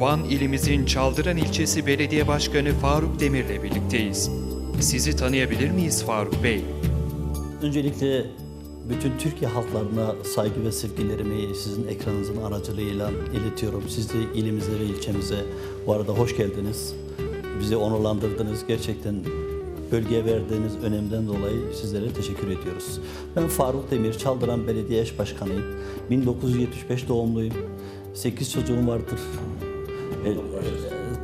Van ilimizin Çaldıran ilçesi belediye başkanı Faruk Demir'le birlikteyiz. Sizi tanıyabilir miyiz Faruk Bey? Öncelikle bütün Türkiye halklarına saygı ve sevgilerimi sizin ekranınızın aracılığıyla iletiyorum. Siz de ilimize ve ilçemize bu arada hoş geldiniz. Bizi onurlandırdınız. Gerçekten bölgeye verdiğiniz önemden dolayı sizlere teşekkür ediyoruz. Ben Faruk Demir, Çaldıran Belediye Eş Başkanıyım. 1975 doğumluyum. 8 çocuğum vardır. E,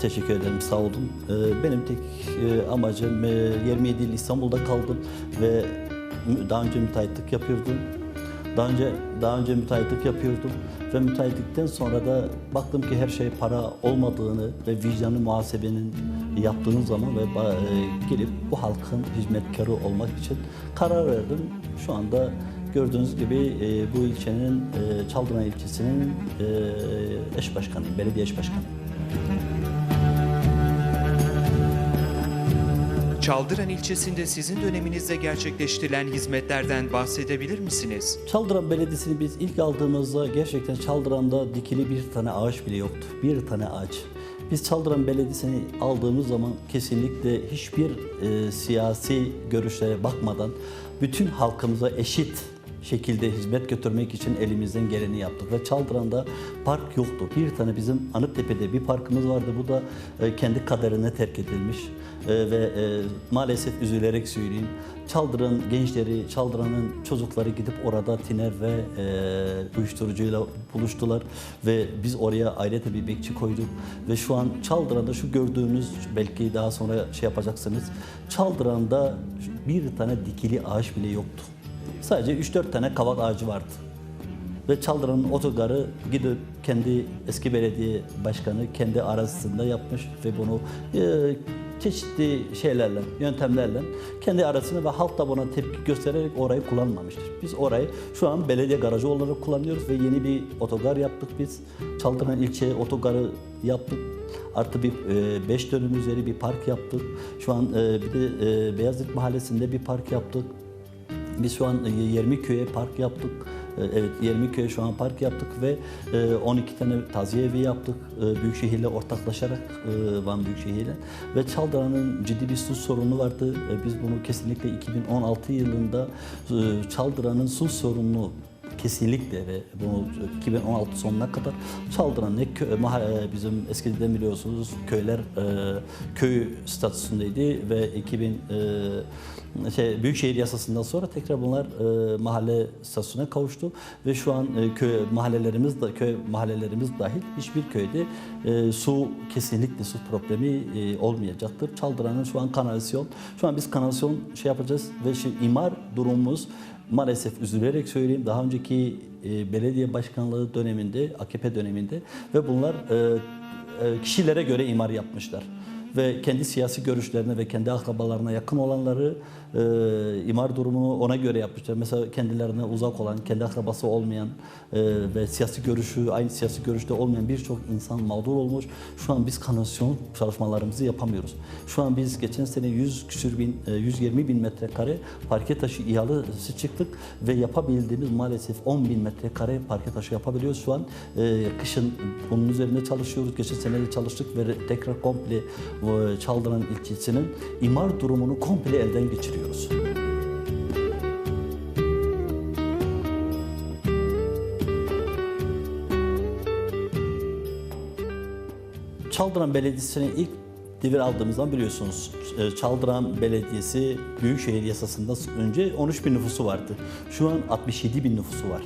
Teşekkür ederim, sağ olun. Ee, Benim tek e, amacım, e, 27 yıl İstanbul'da kaldım ve daha önce müteahhitlik yapıyordum. Daha önce daha önce müteahhitlik yapıyordum ve müteahhitlikten sonra da baktım ki her şey para olmadığını ve vicdanı muhasebenin yaptığınız zaman ve e, gelip bu halkın hizmetkarı olmak için karar verdim. Şu anda gördüğünüz gibi e, bu ilçenin, e, Çaldıran ilçesinin eş başkanıyım, belediye eş başkanıyım. Çaldıran ilçesinde sizin döneminizde gerçekleştirilen hizmetlerden bahsedebilir misiniz? Çaldıran Belediyesi'ni biz ilk aldığımızda gerçekten Çaldıran'da dikili bir tane ağaç bile yoktu. Bir tane ağaç. Biz Çaldıran Belediyesi'ni aldığımız zaman kesinlikle hiçbir e, siyasi görüşlere bakmadan bütün halkımıza eşit şekilde hizmet götürmek için elimizden geleni yaptık. Ve Çaldıran'da park yoktu. Bir tane bizim Anıttepe'de bir parkımız vardı. Bu da e, kendi kaderine terk edilmiş. E, ve e, maalesef üzülerek söyleyeyim. Çaldıran gençleri, Çaldıran'ın çocukları gidip orada tiner ve uyuşturucuyla buluştular. Ve biz oraya ayrıca bir bekçi koyduk. Ve şu an Çaldıran'da şu gördüğünüz belki daha sonra şey yapacaksınız. Çaldıran'da bir tane dikili ağaç bile yoktu. Sadece 3-4 tane kavak ağacı vardı. Ve Çaldıran'ın otogarı gidip kendi eski belediye başkanı kendi arasında yapmış ve bunu e, çeşitli şeylerle, yöntemlerle kendi arasında ve halk da buna tepki göstererek orayı kullanmamıştır. Biz orayı şu an belediye garajı olarak kullanıyoruz ve yeni bir otogar yaptık biz. Çaldıran ilçe otogarı yaptık. Artı bir 5 dönüm üzeri bir park yaptık. Şu an e, bir de e, Beyazıt Mahallesi'nde bir park yaptık. Biz şu an e, Yermiköy'e park yaptık. E, Evet Yermiköy'e şu an park yaptık ve e, 12 tane taziye evi yaptık. E, Büyükşehir'le ortaklaşarak e, Van Büyükşehir'le. Ve Çaldıran'ın ciddi bir su sorunu vardı. E, Biz bunu kesinlikle 2016 yılında e, Çaldıran'ın su sorununu kesinlikle ve bunu 2016 sonuna kadar Çaldıran ne kö, mahalle, bizim eskiden biliyorsunuz köyler e, köy statüsündeydi ve 2000 e, şey Büyükşehir yasasından sonra tekrar bunlar e, mahalle statüsüne kavuştu ve şu an e, köy mahallelerimiz de köy mahallelerimiz dahil hiçbir köyde e, su kesinlikle su problemi e, olmayacaktır. Çaldıran'ın şu an kanalizasyon şu an biz kanalizasyon şey yapacağız ve şey, imar durumumuz maalesef üzülerek söyleyeyim. Daha önceki e, belediye başkanlığı döneminde AKP döneminde ve bunlar e, e, kişilere göre imar yapmışlar ve kendi siyasi görüşlerine ve kendi akrabalarına yakın olanları e, imar durumunu ona göre yapmışlar. Mesela kendilerine uzak olan, kendi akrabası olmayan e, ve siyasi görüşü aynı siyasi görüşte olmayan birçok insan mağdur olmuş. Şu an biz kanalizasyon çalışmalarımızı yapamıyoruz. Şu an biz geçen sene 100 küsür bin, e, 120 bin metrekare parke taşı ihalesi çıktık ve yapabildiğimiz maalesef 10 bin metrekare parke taşı yapabiliyoruz. Şu an e, kışın bunun üzerinde çalışıyoruz. Geçen sene de çalıştık ve tekrar komple Çaldıran ilçesinin imar durumunu komple elden geçiriyoruz. Çaldıran Belediyesi'ne ilk devir aldığımızdan biliyorsunuz. e, Çaldıran Belediyesi Büyükşehir Yasası'nda önce 13 bin nüfusu vardı. Şu an 67 bin nüfusu var.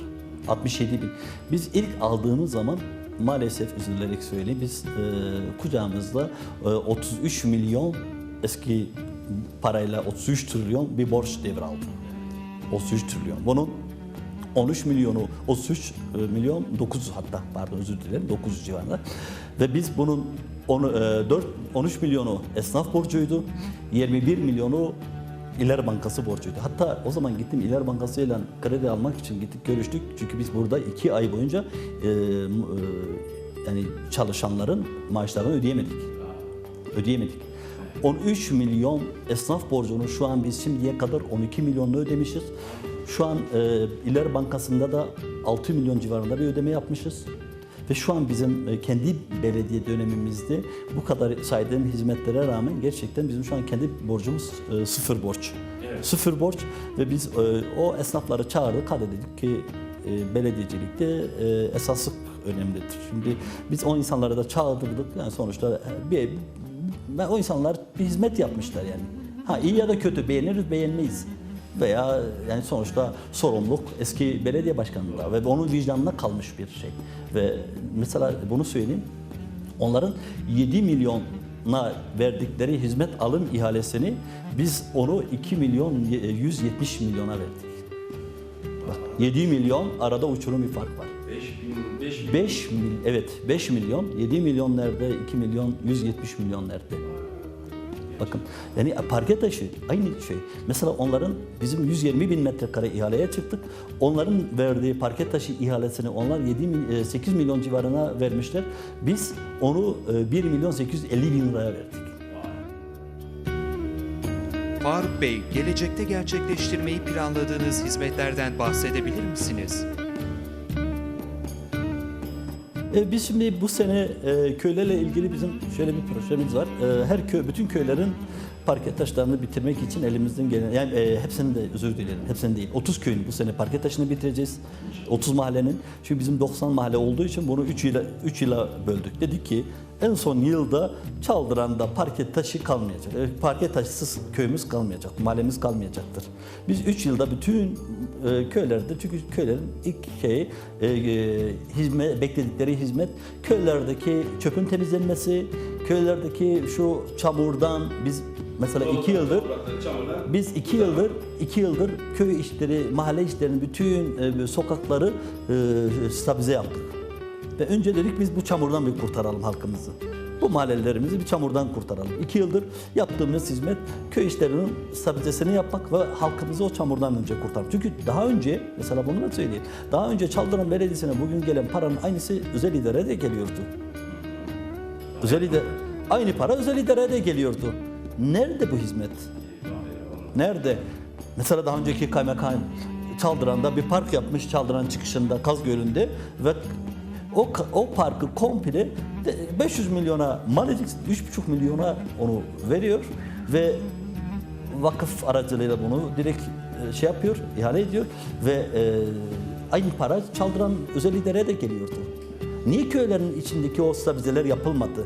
67 bin. Biz ilk aldığımız zaman maalesef üzülerek söyleyeyim biz e, kucağımızda e, 33 milyon eski parayla 33 trilyon bir borç devraldı. 33 trilyon. Bunun 13 milyonu, 33 milyon 900 hatta pardon özür dilerim 900 civarında. Ve biz bunun onu, e, 4, 13 milyonu esnaf borcuydu, 21 milyonu İler Bankası borcuydu. Hatta o zaman gittim İler Bankası ile kredi almak için gittik görüştük. Çünkü biz burada iki ay boyunca e, e, yani çalışanların maaşlarını ödeyemedik. Ödeyemedik. 13 milyon esnaf borcunu şu an biz şimdiye kadar 12 milyonunu ödemişiz. Şu an e, İler Bankası'nda da 6 milyon civarında bir ödeme yapmışız. Ve şu an bizim e, kendi belediye dönemimizde bu kadar saydığım hizmetlere rağmen gerçekten bizim şu an kendi borcumuz e, sıfır borç. Sıfır borç ve biz e, o esnafları çağırdık, hadi dedik ki belediyecilikte esaslık önemlidir. Şimdi biz o insanları da çağırdırdık. Yani sonuçta bir, o insanlar bir hizmet yapmışlar yani. Ha iyi ya da kötü beğeniriz beğenmeyiz. Veya yani sonuçta sorumluluk eski belediye başkanında ve onun vicdanına kalmış bir şey. Ve mesela bunu söyleyeyim. Onların 7 milyona verdikleri hizmet alım ihalesini biz onu 2 milyon 170 milyona verdik. Bak 7 milyon arada uçurum bir fark var. 5 bin, 5 bin. 5 mil, evet 5 milyon, 7 milyon nerede, 2 milyon 170 milyon nerede? Bakın yani parke taşı aynı şey. Mesela onların bizim 120 bin metrekare ihaleye çıktık. Onların verdiği parke taşı ihalesini onlar 7 mil- e, 8 milyon civarına vermişler. Biz onu e, 1 milyon 850 bin liraya verdik. Faruk Bey, gelecekte gerçekleştirmeyi planladığınız hizmetlerden bahsedebilir misiniz? E, biz şimdi bu sene e, köylerle ilgili bizim şöyle bir projemiz var. E, her köy, bütün köylerin parke taşlarını bitirmek için elimizden gelen, yani e, hepsini de özür dilerim, hepsini değil. 30 köyün bu sene parke taşını bitireceğiz. 30 mahallenin. Çünkü bizim 90 mahalle olduğu için bunu 3 yıla, 3 yıla böldük. Dedik ki en son yılda Çaldıran'da parke taşı kalmayacak. E, Parke taşsız köyümüz kalmayacak, mahallemiz kalmayacaktır. Biz 3 yılda bütün e, köylerde çünkü köylerin ilk şeyi e, e, hizmet bekledikleri hizmet köylerdeki çöpün temizlenmesi, köylerdeki şu çamurdan biz mesela iki yıldır biz iki yıldır iki yıldır köy işleri, mahalle işlerinin bütün e, sokakları e, stabilize yaptık. Ve önce dedik biz bu çamurdan bir kurtaralım halkımızı. Bu mahallelerimizi bir çamurdan kurtaralım. İki yıldır yaptığımız hizmet köy işlerinin stabilizesini yapmak ve halkımızı o çamurdan önce kurtarmak. Çünkü daha önce, mesela bunu da söyleyeyim. Daha önce Çaldıran Belediyesi'ne bugün gelen paranın aynısı özel idare de geliyordu. Özel idare, aynı para özel idareye de geliyordu. Nerede bu hizmet? Nerede? Mesela daha önceki kaymakam Çaldıran'da bir park yapmış Çaldıran çıkışında Kazgölü'nde ve o o parkı komple de 500 milyona mal edip 3,5 milyona onu veriyor ve vakıf aracılığıyla bunu direkt e, şey yapıyor, ihale ediyor ve e, aynı para Çaldıran özel idareye de geliyordu. Niye köylerin içindeki o stabilizeler yapılmadı?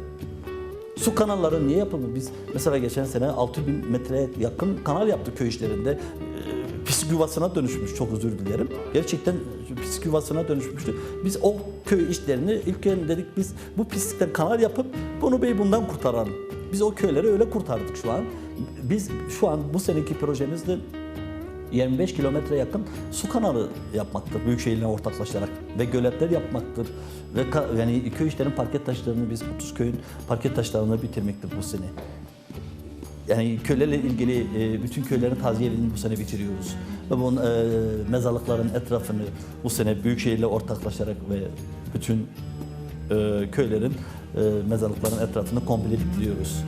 Su kanalları niye yapılmadı? Biz mesela geçen sene 6000 metreye yakın kanal yaptık köy işlerinde. Ee, Pislik yuvasına dönüşmüş çok özür dilerim. Gerçekten pislik yuvasına dönüşmüştü. Biz o köy işlerini ilk dedik biz bu pislikten kanal yapıp bunu bey bundan kurtaralım. Biz o köyleri öyle kurtardık şu an. Biz şu an bu seneki projemizde 25 kilometre yakın su kanalı yapmaktır Büyükşehir'le ortaklaşarak ve göletler yapmaktır ve yani köy işlerin parket taşlarını biz 30 köyün parket taşlarını bitirmektir bu sene. Yani köylerle ilgili e, bütün köylerin taziyelerini bu sene bitiriyoruz. Ve bunun e, mezarlıkların etrafını bu sene Büyükşehir'le ortaklaşarak ve bütün e, köylerin mezarlıkların etrafını komple bitiriyoruz.